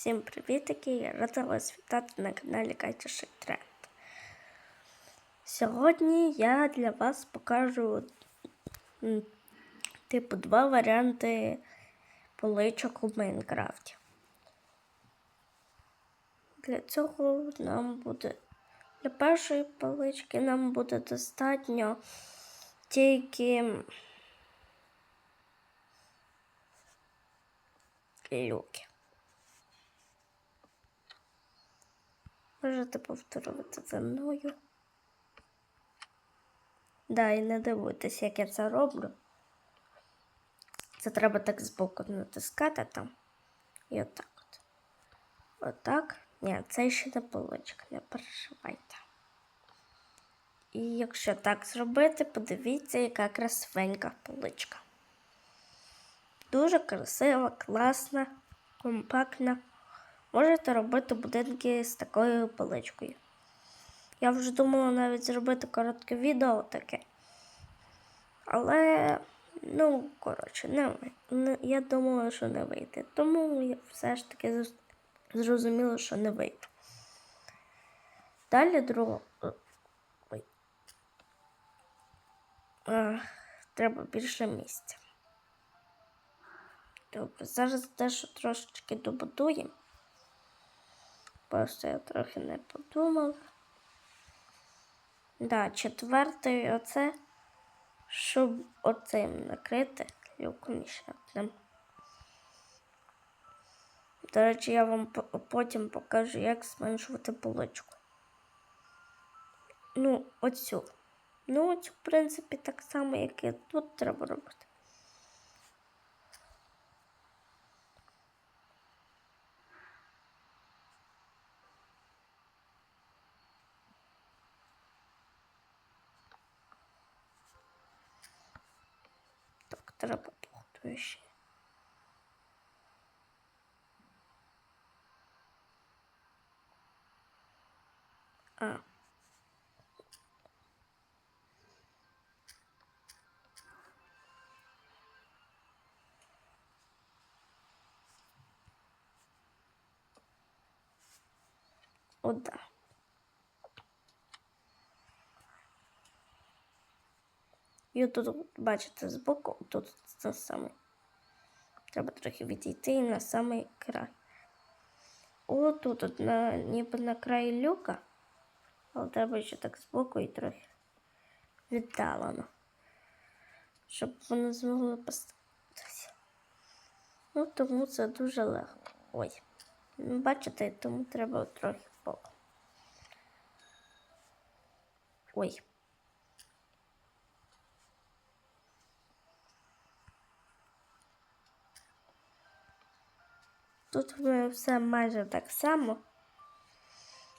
Всім привітики! Я рада вас вітати на каналі Катюшик Тренд. Сьогодні я для вас покажу типу два варіанти поличок у Майнкрафті. Для цього нам буде для першої полички нам буде достатньо тільки люки. Можете повторювати за мною. Да, і не дивуйтесь, як я це роблю. Це треба так збоку натискати там. І отак от. Отак. Ні, це ще не поличка, не переживайте. І якщо так зробити, подивіться, яка красивенька поличка. Дуже красива, класна, компактна. Можете робити будинки з такою поличкою. Я вже думала навіть зробити коротке відео таке. Але, ну, коротше, не, не, я думала, що не вийде. Тому я все ж таки зрозуміла, що не вийде. Далі друга. Ой. Е, треба більше місця. Добре, зараз дещо трошечки добудуємо. Просто я трохи не подумав. Да, четвертий оце, щоб оцим накрити люком ще одним. До речі, я вам потім покажу, як зменшувати поличку. Ну, оцю. Ну, оцю, в принципі, так само, як і тут треба робити. Треба походу ще. А. О, да. І тут, бачите, збоку, тут це саме. Треба трохи відійти на самий край. О, тут от на, ніби на краї люка, але треба ще так збоку і трохи віддалено. Щоб вони змогли поставитися. Ну, тому це дуже легко. Ой. Ну, Бачите, тому треба трохи боку. Ой. Тут все майже так само.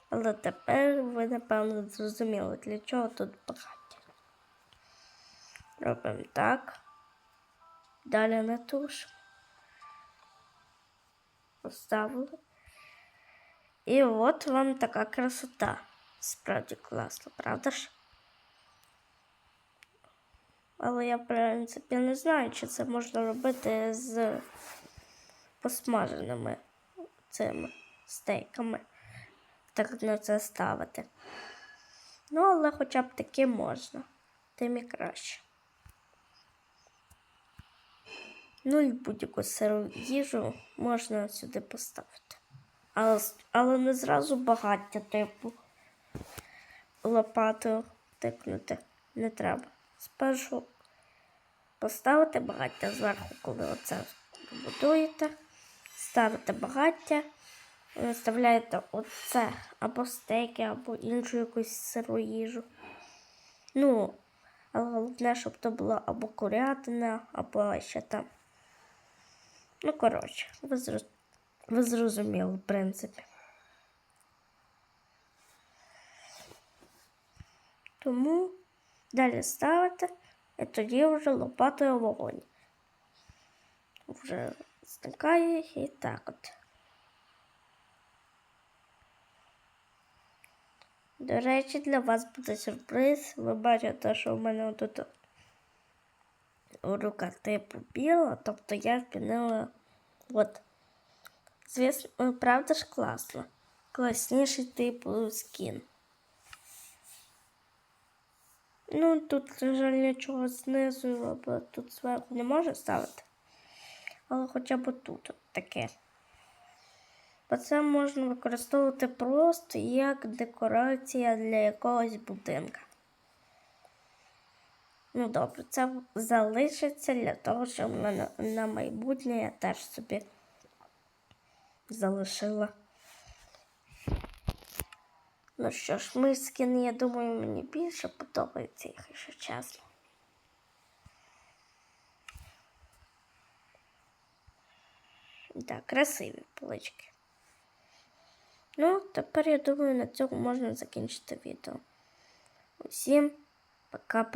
Але тепер ви, напевно, зрозуміли, для чого тут багаття. Робимо так. Далі на туш. Поставили. І от вам така красота. Справді класно, правда ж? Але я, в принципі, не знаю, чи це можна робити з посмаженими цими стейками. Так на це ставити. Ну, але хоча б таки можна, тим і краще. Ну і будь-яку сиру їжу можна сюди поставити. Але, але не зразу багаття, типу лопатою тикнути не треба. Спершу поставити багаття зверху, коли оце будуєте, ставите багаття, наставляєте оце або стейки, або іншу якусь сиру їжу. Ну, але головне, щоб то була або курятина, або ще там. Ну, коротше, ви, зроз... ви зрозуміли, в принципі. Тому далі ставите і тоді вже лопатою вогонь. Вже зникає і так от. До речі, для вас буде сюрприз. Ви бачите, що в мене тут рука типу біла, тобто я змінила от Звісно, правда ж класно. Класніший типу скін. Ну, тут, на жаль, нічого знизу або тут зверху не можу ставити. Але хоча б тут таке. Бо це можна використовувати просто як декорація для якогось будинка. Ну добре, це залишиться для того, щоб на, на майбутнє я теж собі залишила. Ну що ж, мій скін, я думаю, мені більше подобається, якщо чесно. Так, красиві полички. Ну, тепер я думаю, на цьому можна закінчити відео. Усім пока-пока.